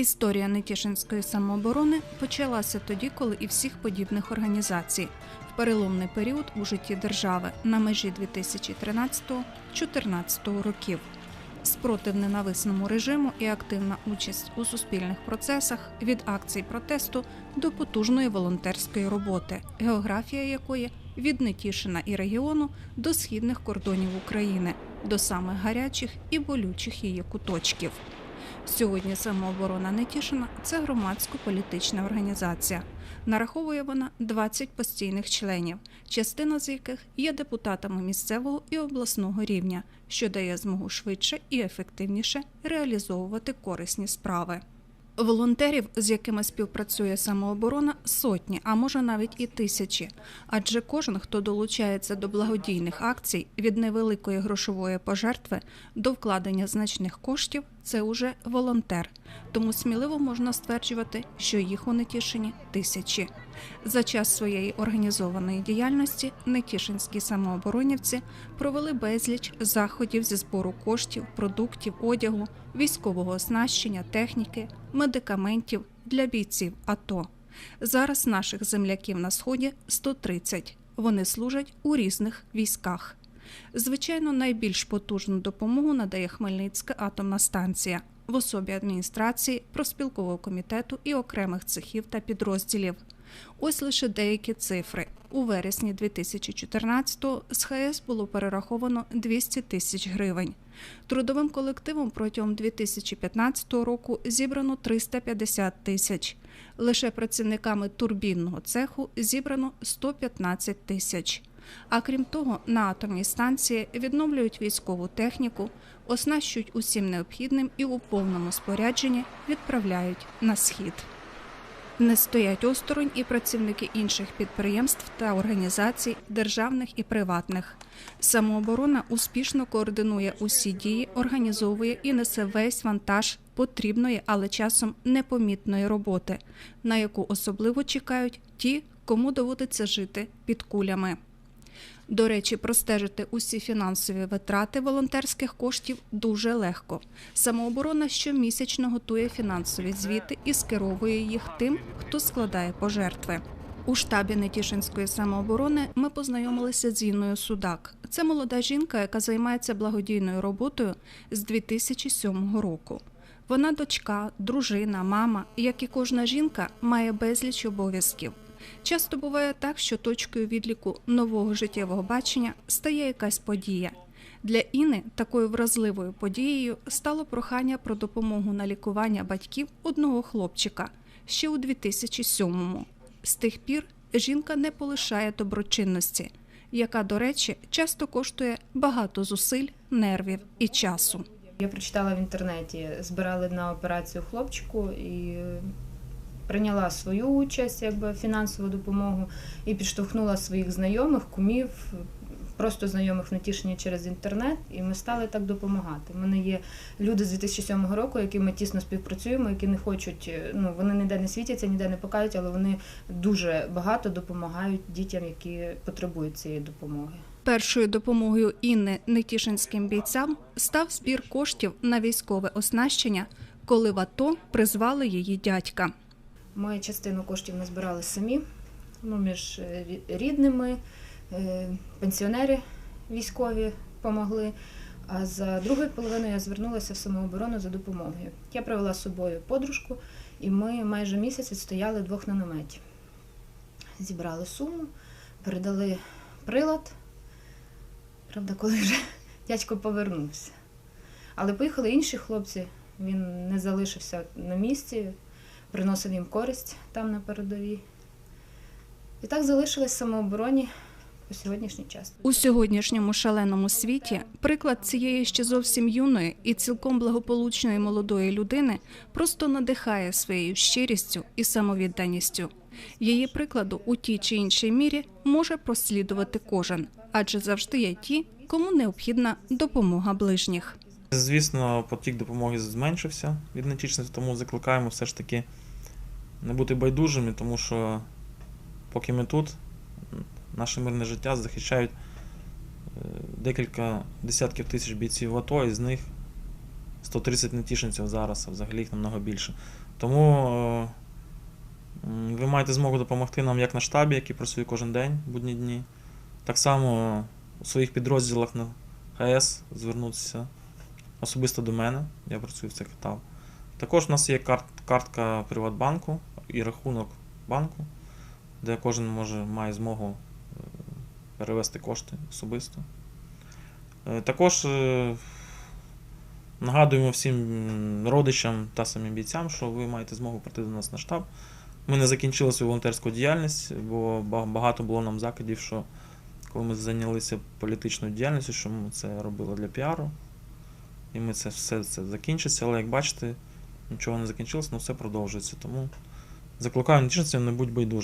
Історія Нетішинської самооборони почалася тоді, коли і всіх подібних організацій в переломний період у житті держави на межі 2013-2014 років. Спротив ненависному режиму і активна участь у суспільних процесах від акцій протесту до потужної волонтерської роботи, географія якої від Нетішина і регіону до східних кордонів України, до самих гарячих і болючих її куточків. Сьогодні самооборона Нетішина це громадсько-політична організація. Нараховує вона 20 постійних членів, частина з яких є депутатами місцевого і обласного рівня, що дає змогу швидше і ефективніше реалізовувати корисні справи. Волонтерів, з якими співпрацює самооборона, сотні, а може навіть і тисячі. Адже кожен, хто долучається до благодійних акцій від невеликої грошової пожертви до вкладення значних коштів, це уже волонтер. Тому сміливо можна стверджувати, що їх у Нетішині тисячі. За час своєї організованої діяльності нетішинські самооборонівці провели безліч заходів зі збору коштів, продуктів, одягу, військового оснащення, техніки, медикаментів для бійців АТО. Зараз наших земляків на сході 130. Вони служать у різних військах. Звичайно, найбільш потужну допомогу надає Хмельницька атомна станція в особі адміністрації, проспілкового комітету і окремих цехів та підрозділів. Ось лише деякі цифри. У вересні 2014-го з ХС було перераховано 200 тисяч гривень. Трудовим колективом протягом 2015 року зібрано 350 тисяч. Лише працівниками турбінного цеху зібрано 115 тисяч. А крім того, на атомній станції відновлюють військову техніку, оснащують усім необхідним і у повному спорядженні відправляють на схід. Не стоять осторонь і працівники інших підприємств та організацій, державних і приватних. Самооборона успішно координує усі дії, організовує і несе весь вантаж потрібної, але часом непомітної роботи, на яку особливо чекають ті, кому доводиться жити під кулями. До речі, простежити усі фінансові витрати волонтерських коштів дуже легко. Самооборона щомісячно готує фінансові звіти і скеровує їх тим, хто складає пожертви. У штабі Нетішинської самооборони ми познайомилися з Інною Судак. Це молода жінка, яка займається благодійною роботою з 2007 року. Вона дочка, дружина, мама, як і кожна жінка, має безліч обов'язків. Часто буває так, що точкою відліку нового життєвого бачення стає якась подія. Для Іни такою вразливою подією стало прохання про допомогу на лікування батьків одного хлопчика ще у 2007-му. З тих пір жінка не полишає доброчинності, яка, до речі, часто коштує багато зусиль, нервів і часу. Я прочитала в інтернеті, збирали на операцію хлопчику і прийняла свою участь, якби фінансову допомогу, і підштовхнула своїх знайомих, кумів, просто знайомих в Натішині через інтернет, і ми стали так допомагати. У мене є люди з 2007 року, які ми тісно співпрацюємо, які не хочуть, ну вони ніде не світяться, ніде не покажуть, але вони дуже багато допомагають дітям, які потребують цієї допомоги. Першою допомогою Інни нетішинським бійцям став збір коштів на військове оснащення, коли в АТО призвали її дядька. Ми частину коштів ми збирали самі, ну, між е, рідними, е, пенсіонери військові допомогли. А за другою половиною я звернулася в самооборону за допомогою. Я привела з собою подружку, і ми майже місяць відстояли двох на наметі. Зібрали суму, передали прилад. Правда, коли вже дядько повернувся. Але поїхали інші хлопці, він не залишився на місці, приносив їм користь там на передовій. І так залишились самообороні по сьогоднішній час. У сьогоднішньому шаленому світі приклад цієї ще зовсім юної і цілком благополучної молодої людини просто надихає своєю щирістю і самовідданістю. Її прикладу у тій чи іншій мірі може прослідувати кожен, адже завжди є ті, кому необхідна допомога ближніх. Звісно, потік допомоги зменшився від нетічності, тому закликаємо все ж таки не бути байдужими, тому що поки ми тут, наше мирне життя захищають е, декілька десятків тисяч бійців в АТО, і з них 130 нетішинців зараз, а взагалі їх намного більше. Тому е, ви маєте змогу допомогти нам як на штабі, який працює кожен день, будні дні. Так само у своїх підрозділах на ХС звернутися особисто до мене. Я працюю в цих етап. Також у нас є карт, картка Приватбанку і рахунок банку, де кожен може, має змогу е, перевести кошти особисто. Е, Також е, нагадуємо всім родичам та самим бійцям, що ви маєте змогу прийти до нас на штаб. Ми не закінчили свою волонтерську діяльність, бо багато було нам закидів, що коли ми зайнялися політичною діяльністю, що ми це робили для піару. І ми це все це закінчиться, але як бачите, нічого не закінчилося, але все продовжується. Тому закликаю дійсно не будь байдужим.